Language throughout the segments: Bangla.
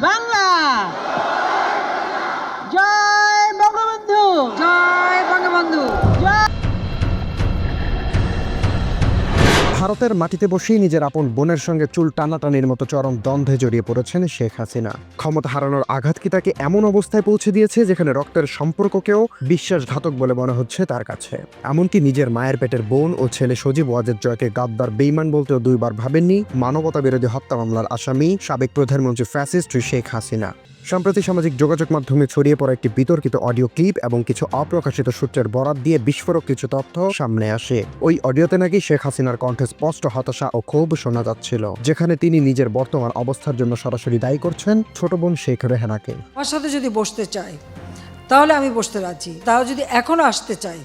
বাংলা ভারতের মাটিতে বসেই নিজের আপন বোনের সঙ্গে চুল টানাটানির মতো চরম দ্বন্দ্বে জড়িয়ে পড়েছেন শেখ হাসিনা। ক্ষমতা হারানোর আঘাত কি তাকে এমন অবস্থায় পৌঁছে দিয়েছে যেখানে রক্তের সম্পর্ককেও বিশ্বাসঘাতক বলে মনে হচ্ছে তার কাছে? এমনকি নিজের মায়ের পেটের বোন ও ছেলে সজীব ওয়াজেদ জয়কে গাদ্দার বেইমান বলতেও দুইবার ভাবেননি। মানবতা বিরোধী হত্যা মামলার আসামি সাবেক প্রধানমন্ত্রী ফ্যাসিস্ট শেখ হাসিনা। সম্প্রতি সামাজিক যোগাযোগ মাধ্যমে ছড়িয়ে পড়া একটি বিতর্কিত অডিও ক্লিপ এবং কিছু অপ্রকাশিত সূত্রের বরাত দিয়ে বিস্ফোরক কিছু তথ্য সামনে আসে। ওই অডিওতে নাকি শেখ হাসিনার কণ্ঠে স্পষ্ট হতাশা ও ক্ষোভ শোনা যাচ্ছিল, যেখানে তিনি নিজের বর্তমান অবস্থার জন্য সরাসরি দায়ী করছেন ছোট বোন শেখ রেহানাকে। আমার সাথে যদি বসতে চায়, তাহলে আমি বসতে রাজি। তাও যদি এখনও আসতে চাই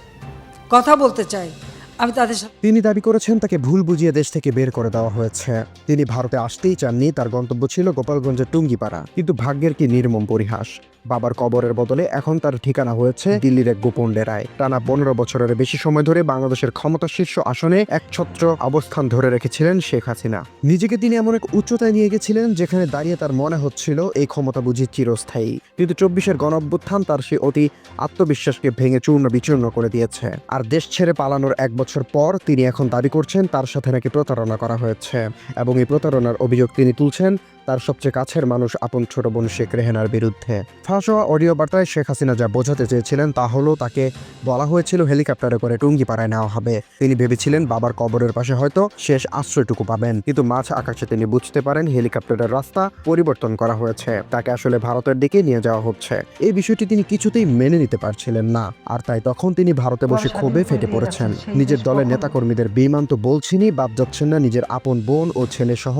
কথা বলতে চাই আমি তাদের সাথে তিনি দাবি করেছেন তাকে ভুল বুঝিয়ে দেশ থেকে বের করে দেওয়া হয়েছে। তিনি ভারতে আসতেই চাননি, তার গন্তব্য ছিল গোপালগঞ্জের টুঙ্গিপাড়া। কিন্তু ভাগ্যের কি নির্মম পরিহাস? বাবার কবরের বদলে এখন তার ঠিকানা হয়েছে দিল্লির এক গোপন ডেরায়। টানা পনেরো বছরের বেশি সময় ধরে বাংলাদেশের ক্ষমতা শীর্ষ আসনে একছত্র অবস্থান ধরে রেখেছিলেন শেখ হাসিনা। নিজেকে তিনি এমন এক উচ্চতায় নিয়ে গেছিলেন যেখানে দাঁড়িয়ে তার মনে হচ্ছিল এই ক্ষমতা বুঝি চিরস্থায়ী। কিন্তু চব্বিশের গণ অভ্যুত্থান তার সেই অতি আত্মবিশ্বাসকে ভেঙে চূর্ণ বিচূর্ণ করে দিয়েছে। আর দেশ ছেড়ে পালানোর এক বছর পর তিনি এখন দাবি করছেন তার সাথে নাকি প্রতারণা করা হয়েছে। এবং এই প্রতারণার অভিযোগ তিনি তুলছেন তার সবচেয়ে কাছের মানুষ আপন ছোট বোন শেখ রেহেনার বিরুদ্ধে। ফাঁস হওয়া অডিও বার্তায় শেখ হাসিনা যা বোঝাতে চেয়েছিলেন তা হলো তাকে বলা হয়েছিল হেলিকপ্টারে করে টুঙ্গিপাড়ায় নেওয়া হবে। তিনি ভেবেছিলেন বাবার কবরের পাশে হয়তো শেষ আশ্রয়টুকু পাবেন। কিন্তু মাঝ আকাশে তিনি বুঝতে পারেন হেলিকপ্টারের রাস্তা পরিবর্তন করা হয়েছে। তাকে আসলে ভারতের দিকে নিয়ে যাওয়া হচ্ছে। এই বিষয়টি তিনি কিছুতেই মেনে নিতে পারছিলেন না। আর তাই তখন তিনি ভারতে বসে ক্ষোভে ফেটে পড়েছেন। নিজের দলের নেতাকর্মীদের বেইমান তো বলছেনই বাদ যাচ্ছেন না নিজের আপন বোন ও ছেলে সহ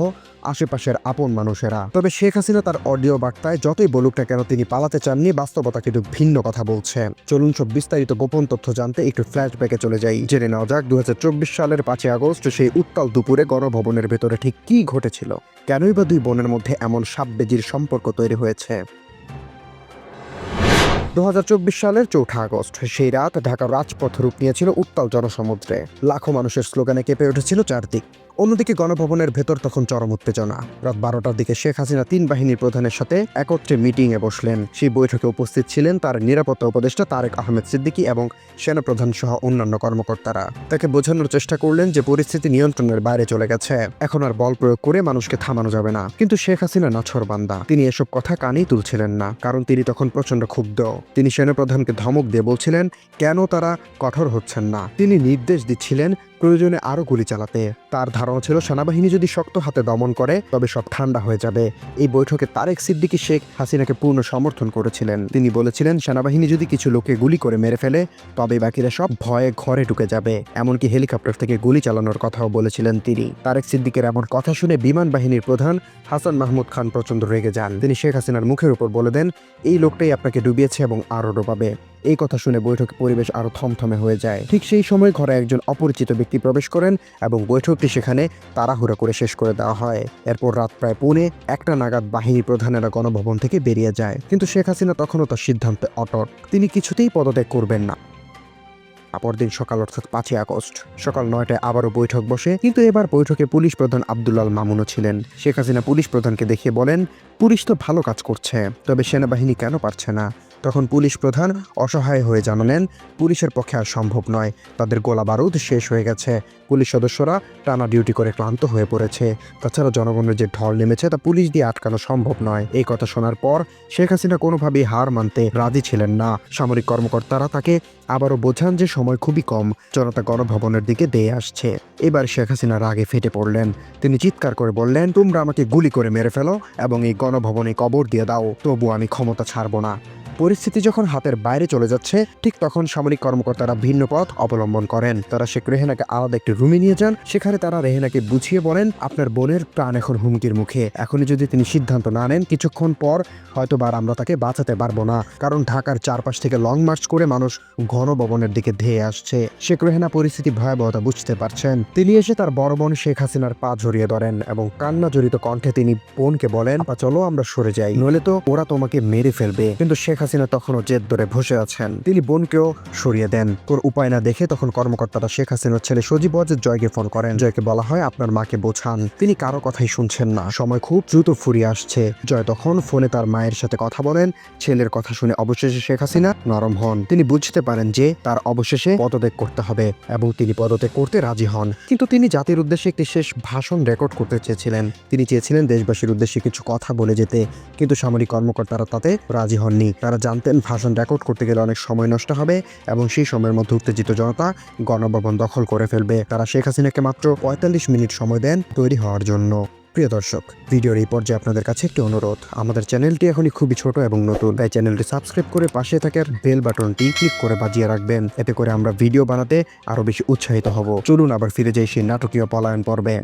আশেপাশের আপন মানুষেরা। তবে শেখ হাসিনা তার অডিও বার্তায় যতই বলুক না কেন তিনি পালাতে চাননি, বাস্তবতা কিন্তু ভিন্ন কথা বলছে। চলুন সব বিস্তারিত গোপন তথ্য জানতে একটু ফ্ল্যাশব্যাকে চলে যাই। জেনে নেওয়া যাক দু হাজার চব্বিশ সালের পাঁচই আগস্ট সেই উত্তাল দুপুরে গণভবনের ভেতরে ঠিক কী ঘটেছিল। কেনই বা দুই বোনের মধ্যে এমন সাববেজির সম্পর্ক তৈরি হয়েছে? দু হাজার চব্বিশ সালের চৌঠা আগস্ট, সেই রাত ঢাকার রাজপথ রূপ নিয়েছিল উত্তাল জনসমুদ্রে। লাখো মানুষের স্লোগানে কেঁপে উঠেছিল চারদিক। অন্যদিকে গণভবনের ভেতর তখন চরম উত্তেজনা। রাত বারোটার দিকে শেখ হাসিনা তিন বাহিনীর প্রধানের সাথে একত্রে মিটিংয়ে বসলেন। সেই বৈঠকে উপস্থিত ছিলেন তার নিরাপত্তা উপদেষ্টা তারেক আহমেদ সিদ্দিকী এবং সেনাপ্রধান সহ অন্যান্য কর্মকর্তারা। তাকে বোঝানোর চেষ্টা করলেন যে পরিস্থিতি নিয়ন্ত্রণের বাইরে চলে গেছে। এখন আর বল প্রয়োগ করে মানুষকে থামানো যাবে না। কিন্তু শেখ হাসিনা নাছর বান্দা। তিনি এসব কথা কানেই তুলছিলেন না, কারণ তিনি তখন প্রচণ্ড ক্ষুব্ধ। তিনি সেনাপ্রধানকে ধমক দিয়ে বলছিলেন, কেন তারা কঠোর হচ্ছেন না? তিনি নির্দেশ দিচ্ছিলেন প্রয়োজনে আরও গুলি চালাতে। তার ধারণা ছিল সেনাবাহিনী যদি শক্ত হাতে দমন করে, তবে সব ঠান্ডা হয়ে যাবে। এই বৈঠকে তারেক সিদ্দিকী শেখ হাসিনাকে পূর্ণ সমর্থন করেছিলেন। তিনি বলেছিলেন, সেনাবাহিনী যদি কিছু লোককে গুলি করে মেরে ফেলে, তবে বাকিরা সব ভয়ে ঘরে ঢুকে যাবে। এমনকি হেলিকপ্টার থেকে গুলি চালানোর কথাও বলেছিলেন তিনি। তারেক সিদ্দিকের এমন কথা শুনে বিমান বাহিনীর প্রধান হাসান মাহমুদ খান প্রচণ্ড রেগে যান। তিনি শেখ হাসিনার মুখের উপর বলে দেন, এই লোকটাই আপনাকে ডুবিয়েছে এবং আরও ডোবাবে। এই কথা শুনে বৈঠকে পরিবেশ আরও থমথমে হয়ে যায়। ঠিক সেই সময় ঘরে একজন অপরিচিত ব্যক্তি প্রবেশ করেন এবং বৈঠকটি সেখানে তাড়াহুড়া করে শেষ করে দেওয়া হয়। এরপর রাত প্রায় পৌনে একটা নাগাদ বাহিনী প্রধানেরা গণভবন থেকে বেরিয়ে যায়। কিন্তু শেখ হাসিনা তখনও তার সিদ্ধান্তে অটট তিনি কিছুতেই পদত্যাগ করবেন না। পরদিন সকাল অর্থাৎ পাঁচই আগস্ট। সকাল নয়টায় আবারও বৈঠক বসে। কিন্তু এবার বৈঠকে পুলিশ প্রধান আবদুল্লাল মামুনও ছিলেন। শেখ হাসিনা পুলিশ প্রধানকে দেখিয়ে বলেন, পুলিশ তো ভালো কাজ করছে, তবে সেনাবাহিনী কেন পারছে না? তখন পুলিশ প্রধান অসহায় হয়ে জানালেন, পুলিশের পক্ষে আর সম্ভব নয়। তাদের গোলা বারুদ শেষ হয়ে গেছে। পুলিশ সদস্যরা টানা ডিউটি করে ক্লান্ত হয়ে পড়েছে। তাছাড়া জনগণের যে ঢল নেমেছে, তা পুলিশ দিয়ে আটকানো সম্ভব নয়। এই কথা শোনার পর শেখ হাসিনা কোনোভাবেই হার মানতে রাজি ছিলেন না। সামরিক কর্মকর্তারা তাকে আবারও বোঝান যে সময় খুবই কম। জনতা গণভবনের দিকে দেয়ে আসছে। এবার শেখ হাসিনা রাগে ফেটে পড়লেন। তিনি চিৎকার করে বললেন, তোমরা আমাকে গুলি করে মেরে ফেলো এবং এই গণভবনে কবর দিয়ে দাও। তবু আমি ক্ষমতা ছাড়বো না। পরিস্থিতি যখন হাতের বাইরে চলে যাচ্ছে, ঠিক তখন সামরিক কর্মকর্তারা ভিন্ন পথ অবলম্বন করেন। তারা শেখ রেহেনাকে আলাদা একটি রুমে নিয়ে যান, সেখানে তারা রেহেনাকে বুঝিয়ে বলেন, আপনার বোনের প্রাণ এখন হুমকির মুখে। এখনই যদি তিনি সিদ্ধান্ত না নেন, কিছুক্ষণ পর হয়তো বার আমরা তাকে বাঁচাতে পারব না। কারণ ঢাকার চারপাশ থেকে লং মার্চ করে মানুষ ঘন ভবনের দিকে ধেয়ে আসছে। শেখ রেহেনা পরিস্থিতি ভয়াবহতা বুঝতে পারছেন। তিনি এসে তার বড় বোন শেখ হাসিনার পা জড়িয়ে ধরেন এবং কান্না জড়িত কণ্ঠে তিনি বোনকে বলেন চলো আমরা সরে যাই। নইলে তো ওরা তোমাকে মেরে ফেলবে। কিন্তু শেখ হাসিনা তখনও জেদ ধরে বসে আছেন। তিনি বোনকেও সরিয়ে দেন। তোর উপায় না দেখে তখন কর্মকর্তারা শেখ হাসিনার ছেলে সজীব ওয়াজেদ জয়কে ফোন করেন। জয়কে বলা হয়, আপনার মাকে বোঝান। তিনি কারও কথাই শুনছেন না। সময় খুব দ্রুত ফুরিয়ে আসছে। জয় তখন ফোনে তার মায়ের সাথে কথা বলেন। ছেলের কথা শুনে অবশেষে শেখ হাসিনা নরম হন। তিনি বুঝতে পারেন যে তার অবশেষে পদত্যাগ করতে হবে এবং তিনি পদত্যাগ করতে রাজি হন। কিন্তু তিনি জাতির উদ্দেশ্যে একটি শেষ ভাষণ রেকর্ড করতে চেয়েছিলেন। তিনি চেয়েছিলেন দেশবাসীর উদ্দেশ্যে কিছু কথা বলে যেতে। কিন্তু সামরিক কর্মকর্তারা তাতে রাজি হননি। তারা জানতেন, ভাষণ রেকর্ড করতে গেলে অনেক সময় নষ্ট হবে এবং সেই সময়ের মধ্যে উত্তেজিত জনতা গণভবন দখল করে ফেলবে। তারা শেখ হাসিনাকে মাত্র পঁয়তাল্লিশ মিনিট সময় দেন তৈরি হওয়ার জন্য। প্রিয় দর্শক, ভিডিওর এই পর্যায়ে আপনাদের কাছে একটি অনুরোধ। আমাদের চ্যানেলটি এখনই খুবই ছোট এবং নতুন, তাই চ্যানেলটি সাবস্ক্রাইব করে পাশে থাকার বেল বাটনটি ক্লিক করে বাজিয়ে রাখবেন। এতে করে আমরা ভিডিও বানাতে আরও বেশি উৎসাহিত হব। চলুন আবার ফিরে যাই সেই নাটকীয় পলায়ন পর্বে।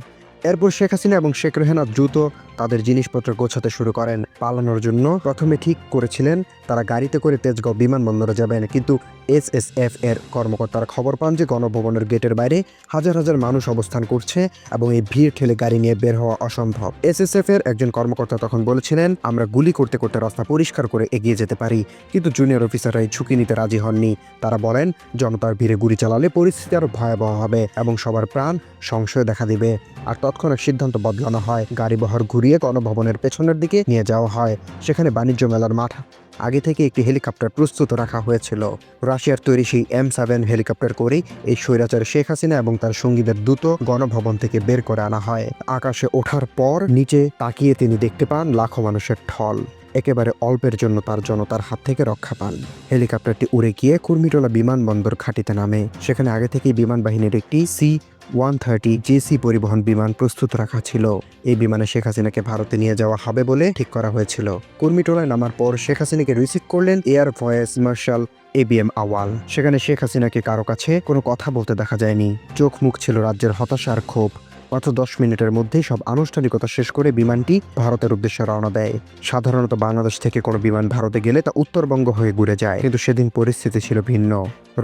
এরপর শেখ হাসিনা এবং শেখ রেহানা দ্রুত তাদের জিনিসপত্র গোছাতে শুরু করেন পালানোর জন্য। প্রথমে ঠিক করেছিলেন, তারা গাড়িতে করে তেজগাঁও বিমানবন্দরে যাবেন, কিন্তু এস এস এফ এর কর্মকর্তারা খবর পান যে গণভবনের গেটের বাইরে হাজার হাজার মানুষ অবস্থান করছে এবং এই ভিড় ঠেলে গাড়ি নিয়ে বের হওয়া অসম্ভব। এসএসএফ এর একজন কর্মকর্তা তখন বলেছিলেন, আমরা গুলি করতে করতে রাস্তা পরিষ্কার করে এগিয়ে যেতে পারি, কিন্তু জুনিয়র অফিসাররা এই ঝুঁকি নিতে রাজি হননি। তারা বলেন, জনতার ভিড়ে গুলি চালালে পরিস্থিতি আরও ভয়াবহ হবে এবং সবার প্রাণ সংশয় দেখা দিবে। আর তৎক্ষণাৎ সিদ্ধান্ত বদলানো হয়। গাড়ি বহর ঘুরিয়ে গণভবনের পেছনের দিকে নিয়ে যাওয়া হয়। সেখানে বাণিজ্য মেলার মাঠ আগে থেকে একটি হেলিকপ্টার প্রস্তুত রাখা হয়েছিল। রাশিয়ার তৈরি সেই এম সেভেন হেলিকপ্টার করেই এই স্বৈরাচার শেখ হাসিনা এবং তার সঙ্গীদের দ্রুত গণভবন থেকে বের করে আনা হয়। আকাশে ওঠার পর নিচে তাকিয়ে তিনি দেখতে পান লাখো মানুষের ঠল একেবারে অল্পের জন্য তার জনতার হাত থেকে রক্ষা পান। হেলিকপ্টারটি উড়ে গিয়ে কুর্মিটোলা বিমানবন্দর ঘাটিতে নামে। সেখানে আগে থেকেই বিমান বাহিনীর একটি সি ওয়ান থার্টি জেসি পরিবহন বিমান প্রস্তুত রাখা ছিল। এই বিমানে শেখ হাসিনাকে ভারতে নিয়ে যাওয়া হবে বলে ঠিক করা হয়েছিল। কুর্মিটোলায় নামার পর শেখ হাসিনাকে রিসিভ করলেন air vice marshal A B M Awal. সেখানে শেখ হাসিনাকে কারও কাছে কোনো কথা বলতে দেখা যায়নি। চোখ মুখ ছিল রাজ্যের হতাশার ক্ষোভ। মাত্র দশ মিনিটের মধ্যেই সব আনুষ্ঠানিকতা শেষ করে বিমানটি ভারতের উদ্দেশ্যে রওনা দেয়। সাধারণত বাংলাদেশ থেকে কোনো বিমান ভারতে গেলে তা উত্তরবঙ্গ হয়ে ঘুরে যায়, কিন্তু সেদিন পরিস্থিতি ছিল ভিন্ন।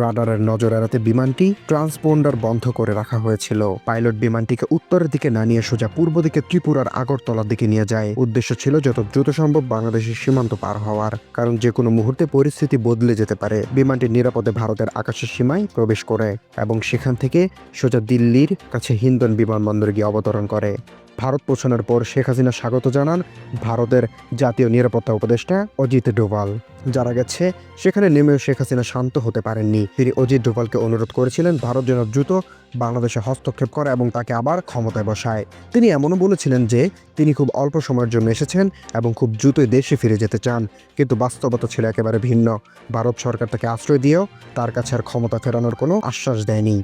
রাডারের নজর এড়াতে বিমানটি ট্রান্সপন্ডার বন্ধ করে রাখা হয়েছিল। পাইলট বিমানটিকে উত্তরের দিকে না নিয়ে সোজা পূর্ব দিকে ত্রিপুরার আগরতলার দিকে নিয়ে যায়। উদ্দেশ্য ছিল যত দ্রুত সম্ভব বাংলাদেশের সীমান্ত পার হওয়ার, কারণ যে কোনো মুহূর্তে পরিস্থিতি বদলে যেতে পারে। বিমানটি নিরাপদে ভারতের আকাশের সীমায় প্রবেশ করে এবং সেখান থেকে সোজা দিল্লির কাছে হিন্দন বিমানবন্দরে গিয়ে অবতরণ করে। ভারত পৌঁছানোর পর শেখ হাসিনা স্বাগত জানান ভারতের জাতীয় নিরাপত্তা উপদেষ্টা অজিত ডোভাল। যারা গেছে, সেখানে নেমেও শেখ হাসিনা শান্ত হতে পারেননি। তিনি অজিত ডোভালকে অনুরোধ করেছিলেন, ভারত যেন দ্রুত বাংলাদেশে হস্তক্ষেপ করে এবং তাকে আবার ক্ষমতায় বসায়। তিনি এমনও বলেছিলেন যে, তিনি খুব অল্প সময়ের জন্য এসেছেন এবং খুব দ্রুতই দেশে ফিরে যেতে চান, কিন্তু বাস্তবতা ছিল একেবারে ভিন্ন। ভারত সরকার তাকে আশ্রয় দিয়েও তার কাছে আর ক্ষমতা ফেরানোর কোনো আশ্বাস দেয়নি।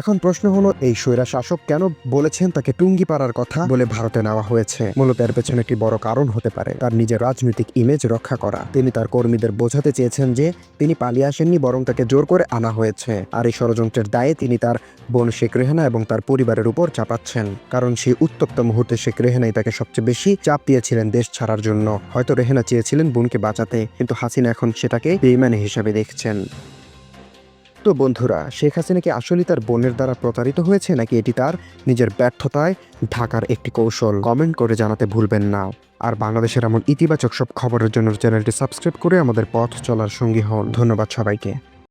এখন প্রশ্ন হলো, এই স্বৈরা শাসক কেন বলেছেন তাকে টুঙ্গি পাড়ার কথা বলে ভারতে নেওয়া হয়েছে? মূলত এর পেছনে একটি বড় কারণ হতে পারে, তার নিজের রাজনৈতিক ইমেজ রক্ষা করা। তিনি তার কর্মীদের বোঝাতে চেয়েছেন যে, তিনি পালিয়ে আসেননি, বরং তাকে জোর করে আনা হয়েছে। আর এই ষড়যন্ত্রের দায়ে তিনি তার বোন শেখ রেহানা এবং তার পরিবারের উপর চাপাচ্ছেন। কারণ সেই উত্তপ্ত মুহূর্তে শেখ রেহানাই তাকে সবচেয়ে বেশি চাপ দিয়েছিলেন দেশ ছাড়ার জন্য। হয়তো রেহানা চেয়েছিলেন বোনকে বাঁচাতে, কিন্তু হাসিনা এখন সেটাকে বেইমানি হিসাবে দেখছেন। তো বন্ধুরা, শেখ হাসিনা কি আসলে তার বোনের দ্বারা প্রতারিত হয়েছে নাকি এটি তার নিজের ব্যর্থতায় ঢাকার একটি কৌশল? কমেন্ট করে জানাতে ভুলবেন না। আর বাংলাদেশের এমন ইতিবাচক সব খবরের জন্য চ্যানেলটি সাবস্ক্রাইব করে আমাদের পথ চলার সঙ্গী হন। ধন্যবাদ সবাইকে।